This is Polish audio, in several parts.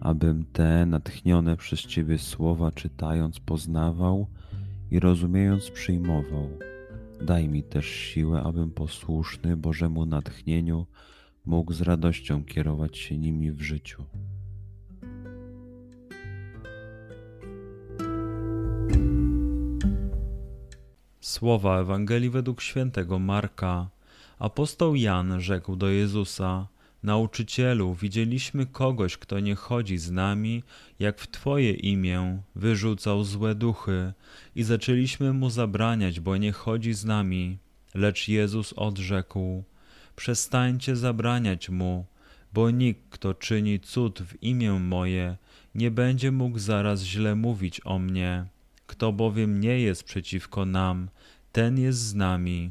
abym te natchnione przez Ciebie słowa czytając poznawał i rozumiejąc przyjmował. Daj mi też siłę, abym posłuszny Bożemu natchnieniu mógł z radością kierować się nimi w życiu. Słowa Ewangelii według świętego Marka. Apostoł Jan rzekł do Jezusa: Nauczycielu, widzieliśmy kogoś, kto nie chodzi z nami, jak w Twoje imię wyrzucał złe duchy, i zaczęliśmy mu zabraniać, bo nie chodzi z nami. Lecz Jezus odrzekł: Przestańcie zabraniać mu, bo nikt, kto czyni cud w imię moje, nie będzie mógł zaraz źle mówić o mnie. Kto bowiem nie jest przeciwko nam, ten jest z nami.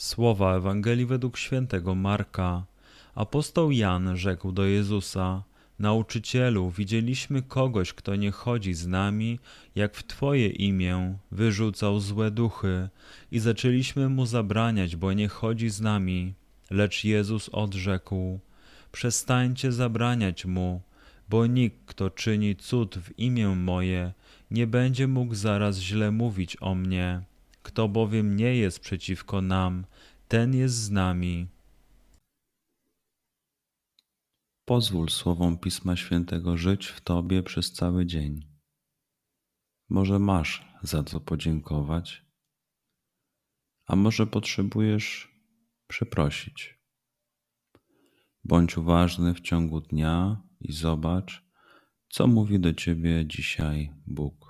Słowa Ewangelii według świętego Marka. Apostoł Jan rzekł do Jezusa: Nauczycielu, widzieliśmy kogoś, kto nie chodzi z nami, jak w Twoje imię wyrzucał złe duchy, i zaczęliśmy mu zabraniać, bo nie chodzi z nami. Lecz Jezus odrzekł: Przestańcie zabraniać mu, bo nikt, kto czyni cud w imię moje, nie będzie mógł zaraz źle mówić o mnie. Kto bowiem nie jest przeciwko nam, ten jest z nami. Pozwól słowom Pisma Świętego żyć w Tobie przez cały dzień. Może masz za co podziękować, a może potrzebujesz przeprosić. Bądź uważny w ciągu dnia i zobacz, co mówi do Ciebie dzisiaj Bóg.